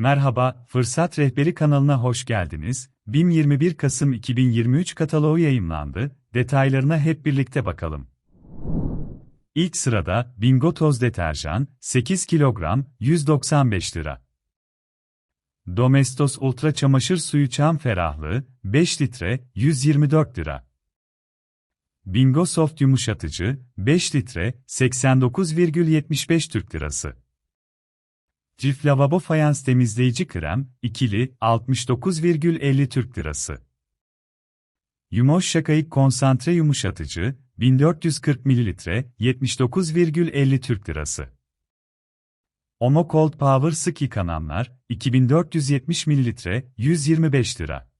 Merhaba, Fırsat Rehberi kanalına hoş geldiniz. BİM 21 Kasım 2023 kataloğu yayımlandı. Detaylarına hep birlikte bakalım. İlk sırada Bingo toz deterjan 8 kilogram 195 lira. Domestos Ultra çamaşır suyu çam ferahlığı 5 litre 124 lira. Bingo Soft yumuşatıcı 5 litre 89,75 Türk lirası. Cif lavabo fayans temizleyici krem, ikili, 69,50 Türk lirası. Yumoş şakayık konsantre yumuşatıcı, 1440 ml, 79,50 Türk lirası. Omo Cold Power sık yıkananlar, 2470 ml, 125 lira.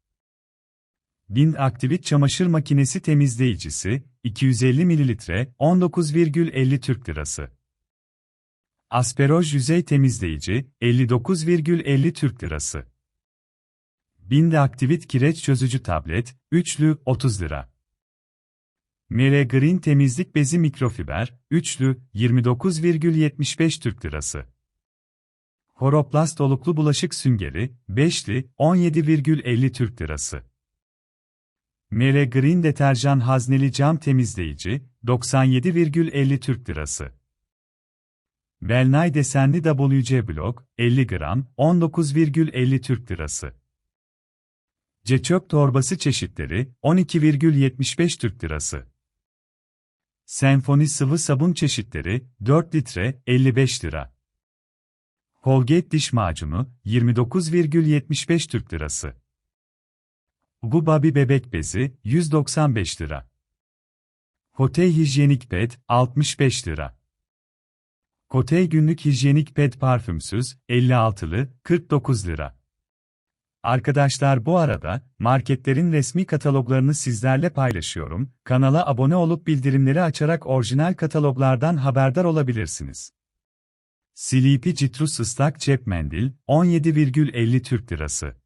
Bind Activit çamaşır makinesi temizleyicisi, 250 ml, 19,50 Türk lirası. Asperoj yüzey temizleyici, 59,50 Türk lirası. Binde Aktivit kireç çözücü tablet, üçlü, 30 lira. Mere Green temizlik bezi mikrofiber, üçlü, 29,75 Türk lirası. Horoplast oluklu bulaşık süngeri, beşli, 17,50 Türk lirası. Mere Green deterjan hazneli cam temizleyici, 97,50 Türk lirası. Belnay desenli WC blok, 50 gram, 19,50 Türk lirası. Ceçök torbası çeşitleri, 12,75 Türk lirası. Senfoni sıvı sabun çeşitleri, 4 litre, 55 lira. Colgate diş macunu, 29,75 Türk lirası. Bu Babi bebek bezi, 195 lira. Hotey hijyenik pet, 65 lira. Kotey günlük hijyenik pet parfümsüz, 56'lı, 49 lira. Arkadaşlar bu arada, marketlerin resmi kataloglarını sizlerle paylaşıyorum, kanala abone olup bildirimleri açarak orijinal kataloglardan haberdar olabilirsiniz. Sleepy Citrus ıslak cep mendil, 17,50 Türk lirası.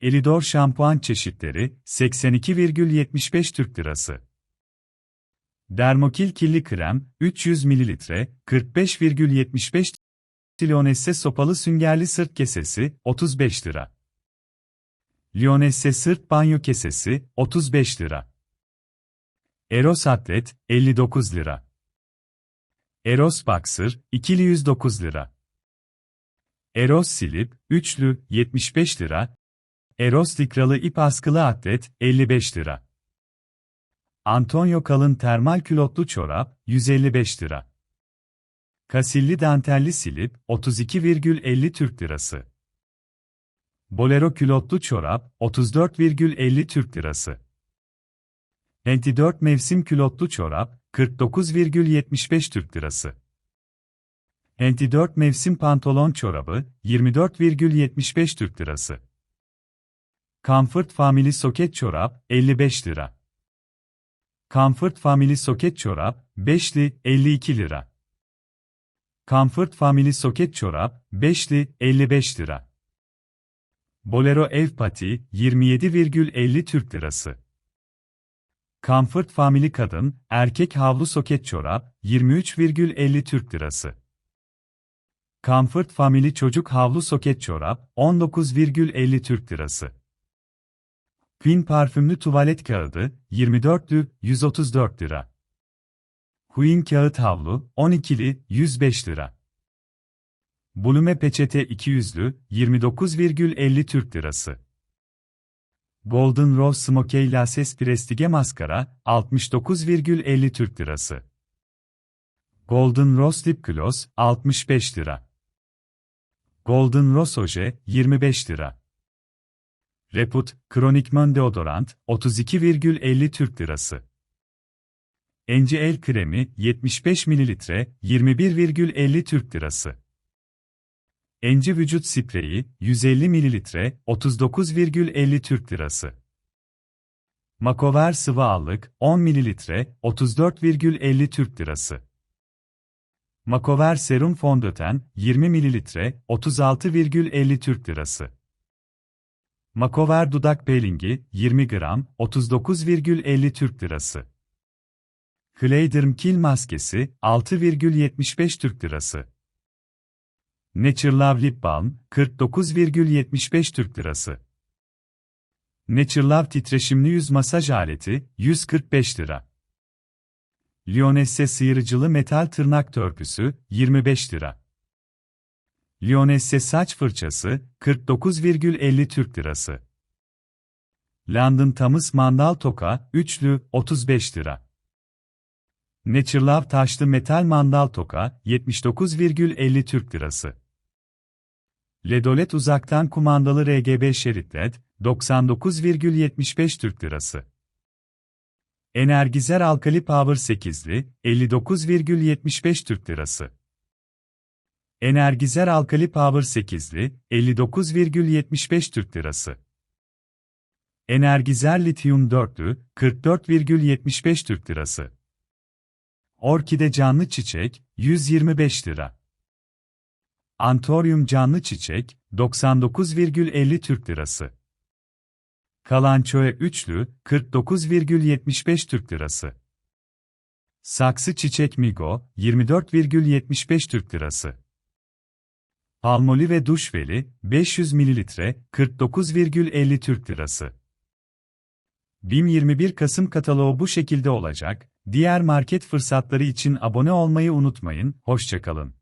Elidor şampuan çeşitleri, 82,75 Türk lirası. Dermokil kirli krem, 300 ml, 45,75 Lyonesse sopalı süngerli sırt kesesi, 35 lira. Lyonesse sırt banyo kesesi, 35 lira. Eros Atlet, 59 lira. Eros Boxer, ikili 109 lira. Eros Slip, üçlü, 75 lira. Eros likralı ip askılı atlet, 55 lira. Antonio kalın termal külotlu çorap, 155 lira. Kasilli dantelli silip, 32,50 Türk lirası. Bolero külotlu çorap, 34,50 Türk lirası. 24 mevsim külotlu çorap, 49,75 Türk lirası. 24 mevsim pantolon çorabı, 24,75 Türk lirası. Comfort Family soket çorap, 55 lira. Comfort Family soket çorap, 5'li, 52 lira. Comfort Family soket çorap, 5'li, 55 lira. Bolero ev pati, 27,50 Türk lirası. Comfort Family kadın, erkek havlu soket çorap, 23,50 Türk lirası. Comfort Family çocuk havlu soket çorap, 19,50 Türk lirası. Queen parfümlü tuvalet kağıdı, 24'lü, 134 lira. Queen kağıt havlu, 12'li, 105 lira. Bulume peçete 200'lü, 29,50 Türk lirası. Golden Rose Smokey Laces Prestige maskara, 69,50 Türk lirası. Golden Rose Lip Gloss, 65 lira. Golden Rose Oje, 25 lira. Reput, Kronikman deodorant, 32,50 Türk Lirası. Enci el kremi, 75 ml, 21,50 Türk Lirası. Enci vücut spreyi, 150 ml, 39,50 Türk Lirası. Makover sıvı allık, 10 ml, 34,50 Türk Lirası. Makover serum fondöten, 20 ml, 36,50 Türk Lirası. Makover dudak peelingi, 20 gram, 39,50 Türk lirası. Clayderm kil maskesi, 6,75 Türk lirası. Naturelove Lip Balm, 49,75 Türk Lirası. Naturelove titreşimli yüz masaj aleti, 145 lira. Lyonesse sıyırıcılı metal tırnak törpüsü, 25 lira. Lyonesse saç fırçası, 49,50 Türk Lirası. London Thames mandal toka, üçlü, 35 lira. Naturelove taşlı metal mandal toka, 79,50 Türk Lirası. Ledolet uzaktan kumandalı RGB şerit LED, 99,75 Türk Lirası. Energizer Alkali Power 8'li, 59,75 Türk Lirası. Energizer Alkali Power 8'li, 59,75 Türk Lirası. Energizer Lityum 4'lü, 44,75 Türk Lirası. Orkide Canlı Çiçek, 125 lira. Antorium Canlı Çiçek, 99,50 Türk Lirası. Kalançoe üçlü, 49,75 Türk Lirası. Saksı Çiçek Migo, 24,75 Türk Lirası. Palmolive Duşveli, 500 ml, 49,50 Türk Lirası. BİM 21 Kasım kataloğu bu şekilde olacak. Diğer market fırsatları için abone olmayı unutmayın. Hoşçakalın.